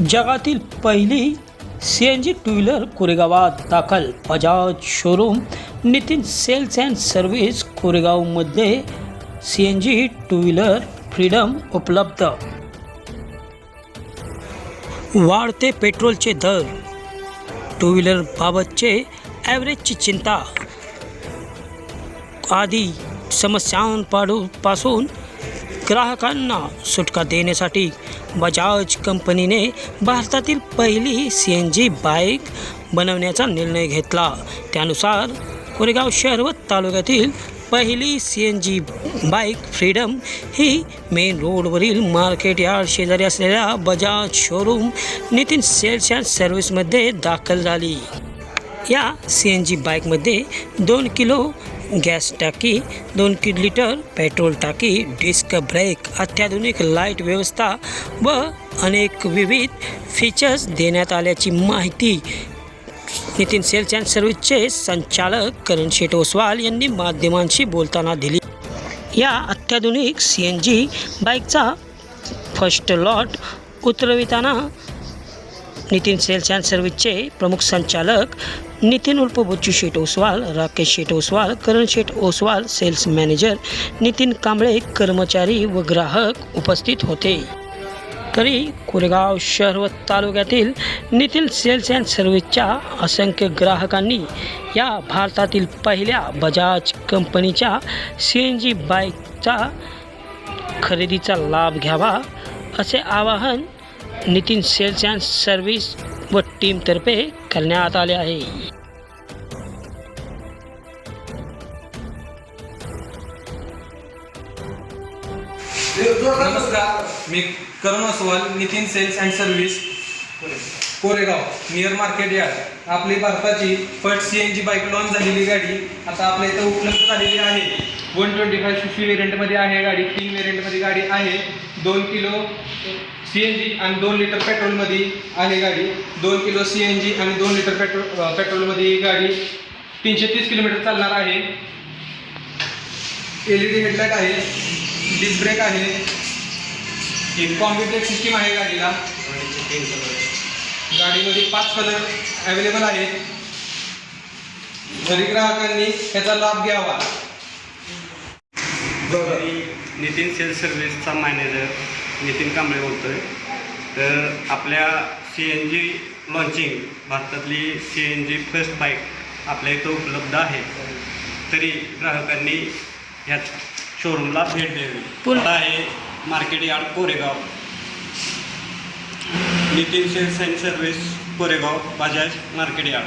जगातील पहिली C N G two wheeler कोरेगावात दाखल. Bajaj showroom Nitin sales and service कोरेगावमध्ये C N G two wheeler freedom उपलब्ध. वाढते पेट्रोलचे दर. टू व्हीलरबाबतचे ॲव्हरेजची चिंता. आदी समस्यांपाडू पासून ग्राहकांना सुटका देण्यासाठी बजाज कंपनीने भारतातील पहिली सी एन जी बाईक बनवण्याचा निर्णय घेतला. त्यानुसार कोरेगाव शहर व तालुक्यातील पहिली C N G bike freedom ही मेन रोडवरील मार्केट यार्ड शेजारी असलेल्या Bajaj showroom Nitin sales and सर्व्हिसमध्ये दाखल झाली. या सी एन जी बाईकमध्ये दोन किलो गॅस टाकी दोन कि लिटर पेट्रोल टाकी डिस्क ब्रेक अत्याधुनिक लाइट व्यवस्था व अनेक विविध फीचर्स देण्यात आल्याची माहिती नितीन सेल्स अँड सर्व्हिसचे संचालक करण शेट ओसवाल यांनी माध्यमांशी बोलताना दिली. या अत्याधुनिक सी एन जी बाईकचा फर्स्ट लॉट उतरविताना नितीन सेल्स अँड सर्व्हिसचे प्रमुख संचालक नितीन उर्फ बच्चू शेट ओसवाल राकेश शेट ओसवाल करण शेट ओसवाल सेल्स मॅनेजर नितीन कांबळे कर्मचारी व ग्राहक उपस्थित होते. तरी कोरेगाव शहर व तालुक्यातील नितीन सेल्स अँड सर्व्हिसच्या असंख्य ग्राहकांनी या भारतातील पहिल्या बजाज कंपनीच्या सी एन जी बाईकचा खरेदीचा लाभ घ्यावा असे आवाहन नितीन सेल्स अँड सर्व्हिस व टीमतर्फे करण्यात आले आहे. नमस्कार मी Karan Aswal Nitin sales and service Koregaon near market yard. आपली भारताची first C N G bike launch झालेली गाडी आता आपल्या इथं उपलब्ध झालेली आहे. वन ट्वेंटी फाय फिफ्टी वेरियंटमध्ये आहे गाडी तीन वेरियंटमध्ये गाडी आहे. दोन किलो सी एन जी आणि दोन लिटर पेट्रोलमध्ये आहे गाडी. दोन किलो सी एन जी आणि दोन लिटर पेट्रोल पेट्रोलमध्ये ही गाडी तीनशे तीस किलोमीटर चालणार आहे. एल ई डी हेडलाईट आहे डिस्क ब्रेक आहे. ही कॉम्बी ब्रेक सिस्टीम आहे गाडीला. गाडीमध्ये पाच कलर अवेलेबल आहेत. घरी ग्राहकांनी त्याचा लाभ घ्यावा. नितीन सेल्स सर्व्हिसचा मॅनेजर नितीन कांबळे बोलतोय. तर आपल्या सी एन जी लॉन्चिंग भारतातली C N G first bike आपल्या इथं उपलब्ध आहे. तरी ग्राहकांनी ह्या शोरूमला भेट द्यावी. पुन्हा- आहे market yard Koregaon. Nitin sales and service Koregaon Bajaj market yard.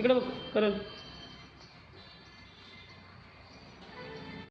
तिकडे बघ करण